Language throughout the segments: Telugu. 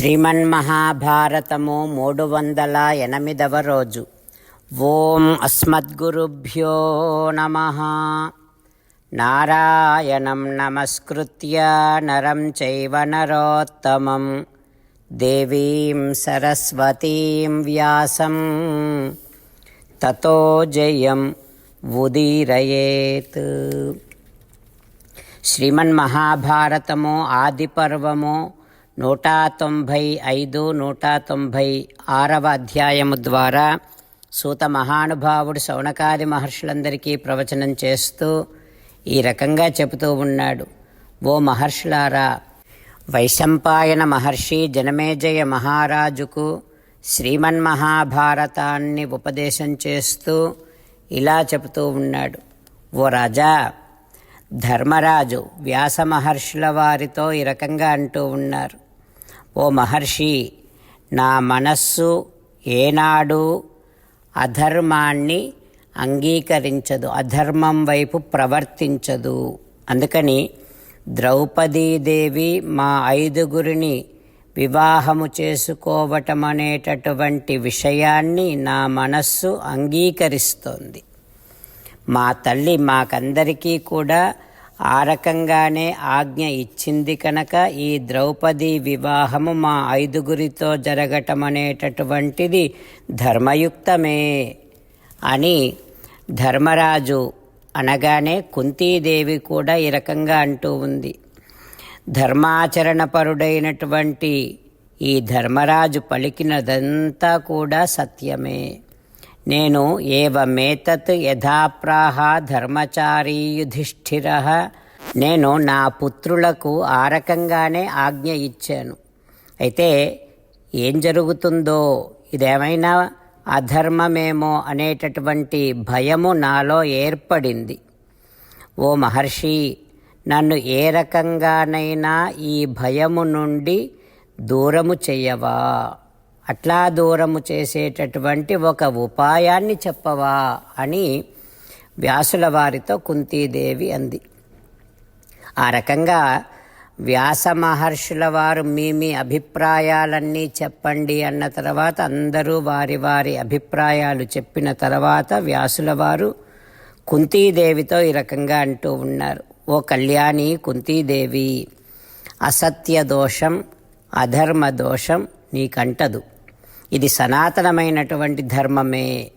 శ్రీమన్మహాభారతము మూడు వందల ఎనిమిదవ రోజు. ఓం అస్మద్గురుభ్యో నమ. నారాయణం నమస్కృత్య నరం చైవ నరోత్తమం. దేవీం సరస్వతీం వ్యాసం. తతో జయం ఉదీరయేత్. శ్రీమన్మహాభారతము ఆదిపర్వము నూట తొంభై ఐదు నూట తొంభై ఆరవ అధ్యాయము ద్వారా సూత మహానుభావుడు శౌనకాది మహర్షులందరికీ ప్రవచనం చేస్తూ ఈ రకంగా చెబుతూ ఉన్నాడు. ఓ మహర్షులారా వైశంపాయన మహర్షి జనమేజయ మహారాజుకు శ్రీమన్మహాభారతాన్ని ఉపదేశం చేస్తూ ఇలా చెబుతూ ఉన్నాడు. ఓ రాజా ధర్మరాజు వ్యాస మహర్షుల వారితో ఈ రకంగా అంటూ ఉన్నారు. ఓ మహర్షి నా మనస్సు ఏనాడు అధర్మాన్ని అంగీకరించదు అధర్మం వైపు ప్రవర్తించదు. అందుకని ద్రౌపదీదేవి మా ఐదుగురిని వివాహము చేసుకోవటం అనేటటువంటి విషయాన్ని నా మనస్సు అంగీకరిస్తోంది. మా తల్లి మాకందరికీ కూడా ఆ రకంగానే ఆజ్ఞ ఇచ్చింది కనుక ఈ ద్రౌపది వివాహము మా ఐదుగురితో జరగటం అనేటటువంటిది ధర్మయుక్తమే అని ధర్మరాజు అనగానే కుంతీదేవి కూడా ఈ రకంగా అంటూ ఉంది. ధర్మాచరణపరుడైనటువంటి ఈ ధర్మరాజు పలికినదంతా కూడా సత్యమే. నేను ఏవమేతత్ యథాప్రాహ ధర్మచారీ యుధిష్ఠిర. నేను నా పుత్రులకు ఆ రకంగానే ఆజ్ఞ ఇచ్చాను. అయితే ఏం జరుగుతుందో ఇదేమైనా అధర్మమేమో అనేటటువంటి భయము నాలో ఏర్పడింది. ఓ మహర్షి నన్ను ఏ రకంగానైనా ఈ భయము నుండి దూరము చెయ్యవా అట్లా దూరము చేసేటటువంటి ఒక ఉపాయాన్ని చెప్పవా అని వ్యాసుల వారితో కుంతీదేవి అంది. ఆ రకంగా వ్యాస మహర్షుల వారు మీ మీ అభిప్రాయాలన్నీ చెప్పండి అన్న తర్వాత అందరూ వారి వారి అభిప్రాయాలు చెప్పిన తర్వాత వ్యాసుల వారు కుంతీదేవితో ఈ రకంగా అంటూ ఉన్నారు. ఓ కళ్యాణి కుంతీదేవి అసత్య దోషం అధర్మ దోషం నీకంటదు. ఇది సనాతనమైనటువంటి ధర్మమే.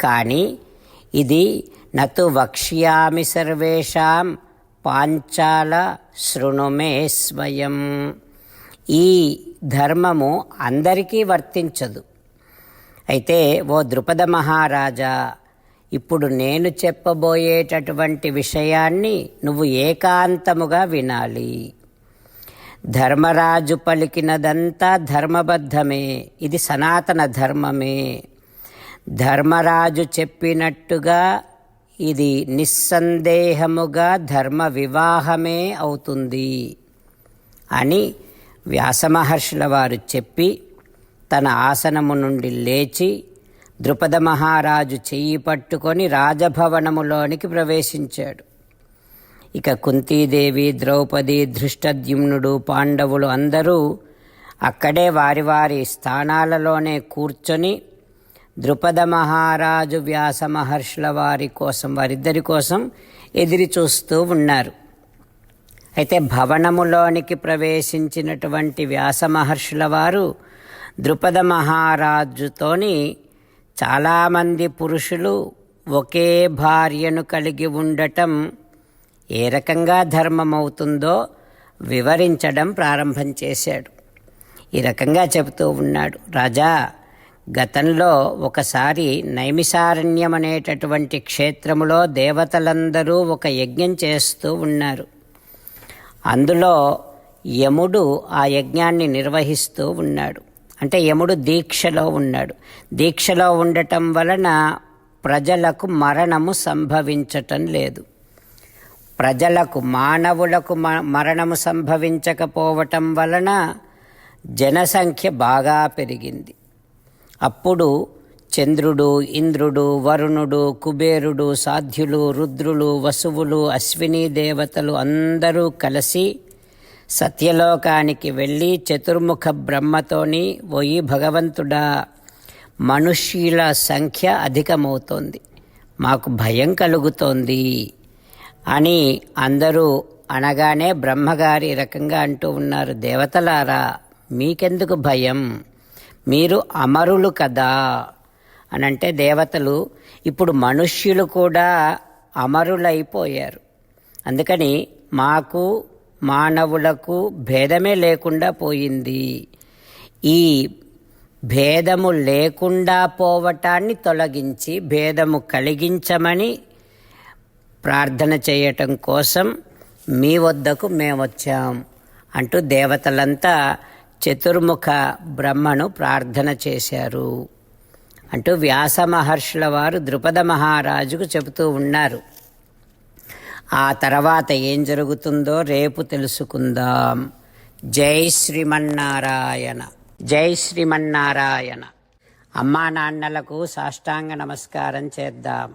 కానీ ఇది నతు వక్ష్యామి సర్వేషాం పాంచాల శృణుమే స్వయం. ఈ ధర్మము అందరికీ వర్తించదు. అయితే ఓ ద్రుపద మహారాజా ఇప్పుడు నేను చెప్పబోయేటటువంటి విషయాన్ని నువ్వు ఏకాంతముగా వినాలి. ధర్మరాజు పలికినదంతా ధర్మబద్ధమే. ఇది సనాతన ధర్మమే. ధర్మరాజు చెప్పినట్టుగా ఇది నిస్సందేహముగా ధర్మ వివాహమే అవుతుంది అని వ్యాసమహర్షుల వారు చెప్పి తన ఆసనము నుండి లేచి ద్రుపద మహారాజు చెయ్యి పట్టుకొని రాజభవనములోనికి ప్రవేశించాడు. ఇక కుంతీదేవి ద్రౌపది ధృష్టద్యుమ్నుడు పాండవులు అందరూ అక్కడే వారి వారి స్థానాలలోనే కూర్చొని ద్రుపద మహారాజు వ్యాస మహర్షుల వారి కోసం వారిద్దరి కోసం ఎదిరి చూస్తూ ఉన్నారు. అయితే భవనములోనికి ప్రవేశించినటువంటి వ్యాస మహర్షుల వారు ద్రుపద మహారాజుతోని చాలామంది పురుషులు ఒకే భార్యను కలిగి ఉండటం ఏ రకంగా ధర్మం అవుతుందో వివరించడం ప్రారంభం చేశాడు. ఈ రకంగా చెబుతూ ఉన్నాడు. రాజా గతంలో ఒకసారి నైమిసారణ్యం అనేటటువంటి క్షేత్రములో దేవతలందరూ ఒక యజ్ఞం చేస్తూ ఉన్నారు. అందులో యముడు ఆ యజ్ఞాన్ని నిర్వహిస్తూ ఉన్నాడు. అంటే యముడు దీక్షలో ఉన్నాడు. దీక్షలో ఉండటం వలన ప్రజలకు మరణము సంభవించటం లేదు. ప్రజలకు మానవులకు మరణము సంభవించకపోవటం వలన జనసంఖ్య బాగా పెరిగింది. అప్పుడు చంద్రుడు ఇంద్రుడు వరుణుడు కుబేరుడు సాధ్యులు రుద్రులు వసువులు అశ్విని దేవతలు అందరూ కలిసి సత్యలోకానికి వెళ్ళి చతుర్ముఖ బ్రహ్మతోని పోయి భగవంతుడా మనుష్యుల సంఖ్య అధికమవుతోంది. మాకు భయం కలుగుతోంది. అని అందరూ అనగానే బ్రహ్మగారి రకంగా అంటూ ఉన్నారు దేవతలారా మీకెందుకు భయం? మీరు అమరులు కదా? అని అంటే దేవతలు ఇప్పుడు మనుష్యులు కూడా అమరులైపోయారు. అందుకని మాకు మానవులకు భేదమే లేకుండా పోయింది. ఈ భేదము లేకుండా పోవటాన్ని తొలగించి భేదము కలిగించమని ప్రార్థన చేయటం కోసం మీ వద్దకు మేము వచ్చాం అంటూ దేవతలంతా చతుర్ముఖ బ్రహ్మను ప్రార్థన చేశారు అంటూ వ్యాస మహర్షుల వారు ద్రుపద మహారాజుకు చెబుతూ ఉన్నారు. ఆ తర్వాత ఏం జరుగుతుందో రేపు తెలుసుకుందాం. జై శ్రీమన్నారాయణ. జై శ్రీమన్నారాయణ. అమ్మా నాన్నలకు సాష్టాంగ నమస్కారం చేద్దాం.